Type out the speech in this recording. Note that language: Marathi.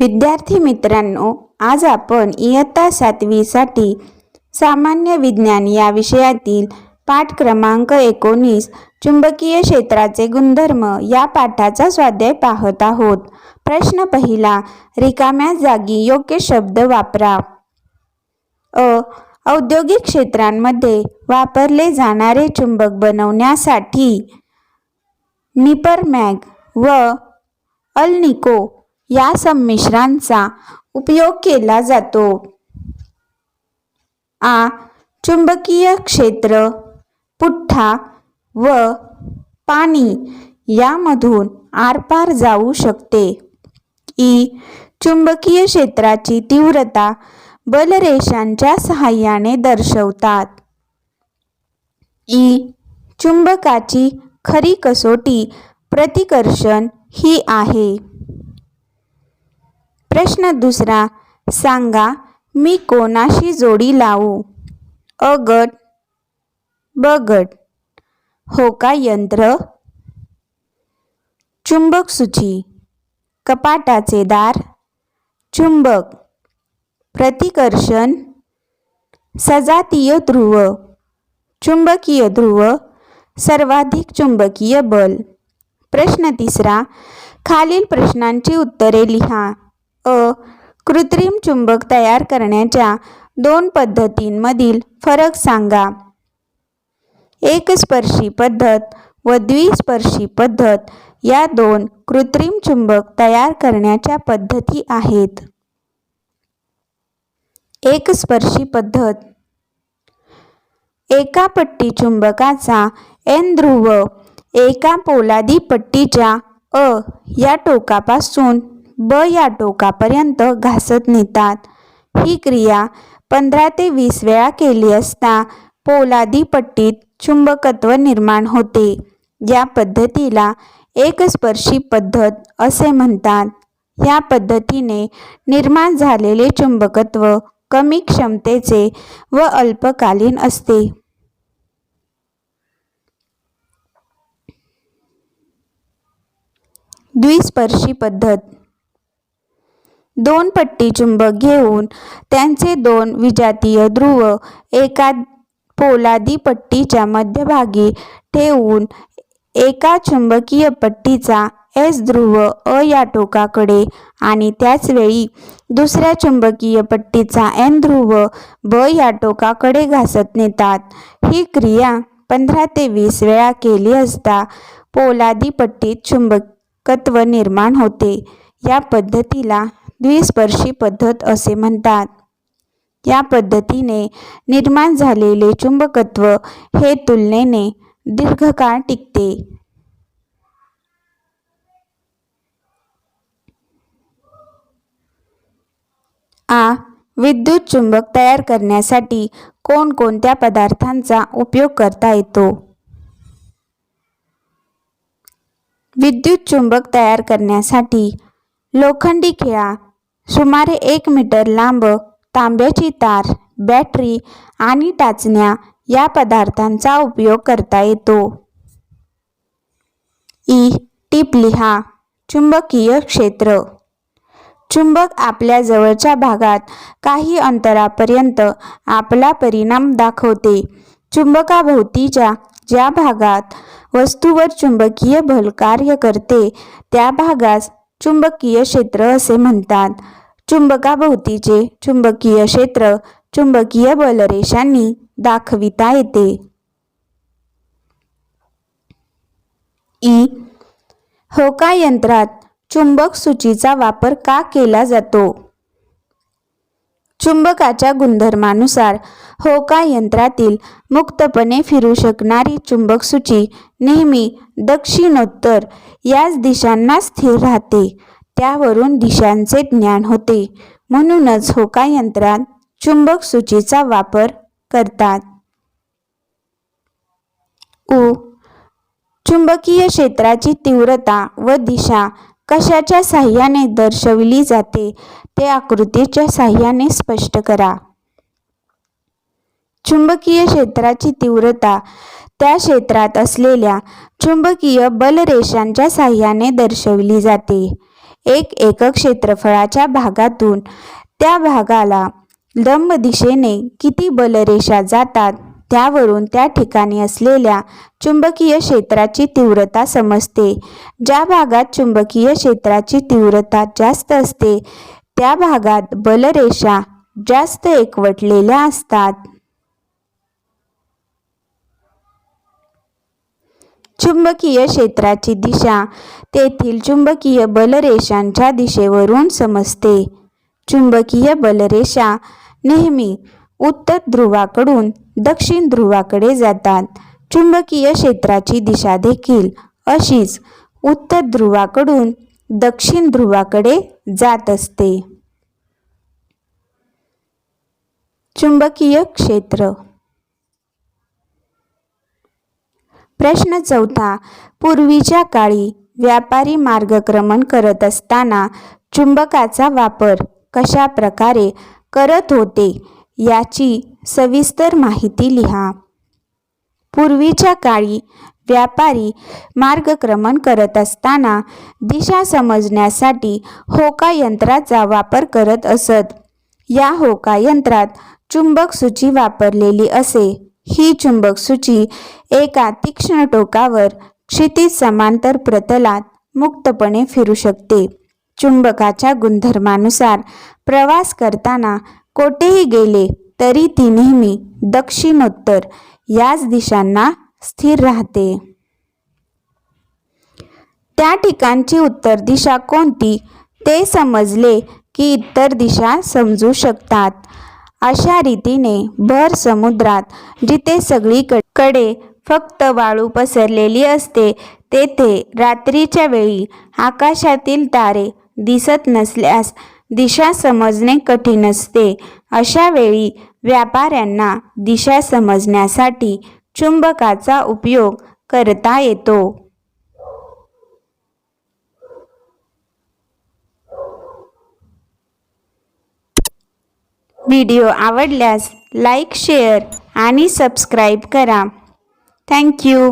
विद्यार्थी मित्रांनो आज आपण इयत्ता सातवीसाठी सामान्य विज्ञान या विषयातील पाठ क्रमांक एकोणीस चुंबकीय क्षेत्राचे गुणधर्म या पाठाचा स्वाध्याय पाहत आहोत. प्रश्न पहिला रिकाम्या जागी योग्य शब्द वापरा. अ. औद्योगिक क्षेत्रांमध्ये वापरले जाणारे चुंबक बनवण्यासाठी निपरमॅग व अल्निको या संमिश्रांचा उपयोग केला जातो. आ. चुंबकीय क्षेत्र पुठ्ठा व पाणी यामधून आरपार जाऊ शकते. ई. चुंबकीय क्षेत्राची तीव्रता बलरेषांच्या सहाय्याने दर्शवतात. ई. चुंबकाची खरी कसोटी प्रतिकर्षण ही आहे. प्रश्न दुसरा सांगा मी कोणाशी जोडी लावू? अ गट ब गट हो का यंत्र? चुंबक सूची. कपाटाचे दार. चुंबक. प्रतिकर्षण. सजातीय ध्रुव. चुंबकीय ध्रुव. सर्वाधिक चुंबकीय बल. प्रश्न तिसरा खालील प्रश्नांची उत्तरे लिहा. अ कृत्रिम चुंबक तयार करण्याच्या दोन पद्धतींमधील फरक सांगा. एकस्पर्शी पद्धत व द्विस्पर्शी पद्धत या दोन कृत्रिम चुंबक तयार करण्याच्या पद्धती आहेत. एकस्पर्शी पद्धत. एका पट्टी चुंबकाचा एन ध्रुव एका पोलादी पट्टीच्या अ या टोकापासून ब या टोकापर्यंत घासत नेतात. ही क्रिया पंधरा ते वीस वेळा केली असता पोलादी पट्टीत चुंबकत्व निर्माण होते. या पद्धतीला एकस्पर्शी पद्धत असे म्हणतात. या पद्धतीने निर्माण झालेले चुंबकत्व कमी क्षमतेचे व अल्पकालीन असते. द्विस्पर्शी पद्धत. दोन पट्टी चुंबक घेऊन त्यांचे दोन विजातीय ध्रुव एका पोलादी पट्टीच्या मध्यभागी ठेवून एका चुंबकीय पट्टीचा एस ध्रुव अ या टोकाकडे आणि त्याचवेळी दुसऱ्या चुंबकीय पट्टीचा एन ध्रुव ब या टोकाकडे घासत नेतात. ही क्रिया पंधरा ते वीस वेळा केली असता पोलादी पट्टीत चुंबकत्व निर्माण होते. या पद्धतीला द्विस्पर्शी पद्धत असे म्हणतात. या पद्धतीने निर्माण झालेले चुंबकत्व हे तुलनेने दीर्घकाळ टिकते. आ. विद्युत चुंबक तयार करण्यासाठी कोणकोणत्या पदार्थांचा उपयोग करता येतो? विद्युत चुंबक तयार करण्यासाठी लोखंडी खिळा सुमारे एक मीटर लांब तांब्याची तार बॅटरी आणि टाचण्या या पदार्थांचा उपयोग करता येतो. ई. टीप लिहा. चुंबकीय क्षेत्र. चुंबक आपल्या जवळच्या भागात काही अंतरापर्यंत आपला परिणाम दाखवते. चुंबकाभोवतीच्या ज्या भागात वस्तूवर चुंबकीय बल कार्य करते त्या भागास चुंबकीय क्षेत्र असे म्हणतात. चुंबकाभोवतीचे चुंबकीय क्षेत्र चुंबकीय बलरेषांनी दाखविता येते. ई. होका यंत्रात चुंबक सूचीचा वापर का केला जातो? चुंबकाच्या गुणधर्मानुसार होका यंत्रातील मुक्तपणे फिरू शकणारी चुंबक सूची नेहमी दक्षिणोत्तर याच दिशांना स्थिर राहते. त्यावरून दिशांचे ज्ञान होते. म्हणूनच होका यंत्रात चुंबक सूचीचा वापर करतात. उ. चुंबकीय क्षेत्राची तीव्रता व दिशा कशाच्या साह्याने दर्शविली जाते ते आकृतीच्या साह्याने स्पष्ट करा. चुंबकीय क्षेत्राची तीव्रता त्या क्षेत्रात असलेल्या चुंबकीय बलरेषांच्या साह्याने दर्शविली जाते. एक एकक क्षेत्रफळाच्या भागातून त्या भागाला लंब दिशेने किती बलरेषा जातात त्यावरून त्या ठिकाणी असलेल्या चुंबकीय क्षेत्राची तीव्रता समजते. ज्या भागात चुंबकीय क्षेत्राची तीव्रता जास्त असते त्या भागात बलरेषा जास्त एकवटलेल्या असतात. चुंबकीय क्षेत्राची दिशा तेथील चुंबकीय बलरेषांच्या दिशेवरून समजते. चुंबकीय बलरेषा नेहमी उत्तर ध्रुवाकडून दक्षिण ध्रुवाकडे जातात. चुंबकीय क्षेत्राची दिशा देखील अशीच. उत्तर ध्रुवाकडून दक्षिण ध्रुवाकडे जात असते. चुंबकीय क्षेत्र. प्रश्न चौथा. पूर्वीच्या काळी व्यापारी मार्गक्रमण करत असताना चुंबकाचा वापर कशा प्रकारे करत होते? याची सविस्तर माहिती लिहा. पूर्वीच्या काळी व्यापारी मार्गक्रमण करत असताना दिशा समजण्यासाठी होका यंत्राचा वापर करत असत. या होका यंत्रात चुंबक सूची वापरलेली असे. ही चुंबक सूची एका तीक्ष्ण टोकावर क्षितिज समांतर प्रतलात मुक्तपणे फिरू शकते. चुंबकाच्या गुणधर्मानुसार प्रवास करताना कोठेही गेले तरी ती नेहमी दक्षिणोत्तर याच दिशांना स्थिर राहते. त्या ठिकाणची उत्तर दिशा कोणती? ते समजले की इतर दिशा समजू शकतात. अशा रीतीने भर समुद्रात जिथे सगळीकडे फक्त वाळू पसरलेली असते तेथे रात्रीच्या वेळी आकाशातील तारे दिसत नसल्यास दिशा समजणे कठीण असते. अशा वेळी व्यापाऱ्यांना दिशा समजण्यासाठी चुंबकाचा उपयोग करता येतो. व्हिडिओ आवडल्यास लाईक शेअर आणि सबस्क्राईब करा. Thank you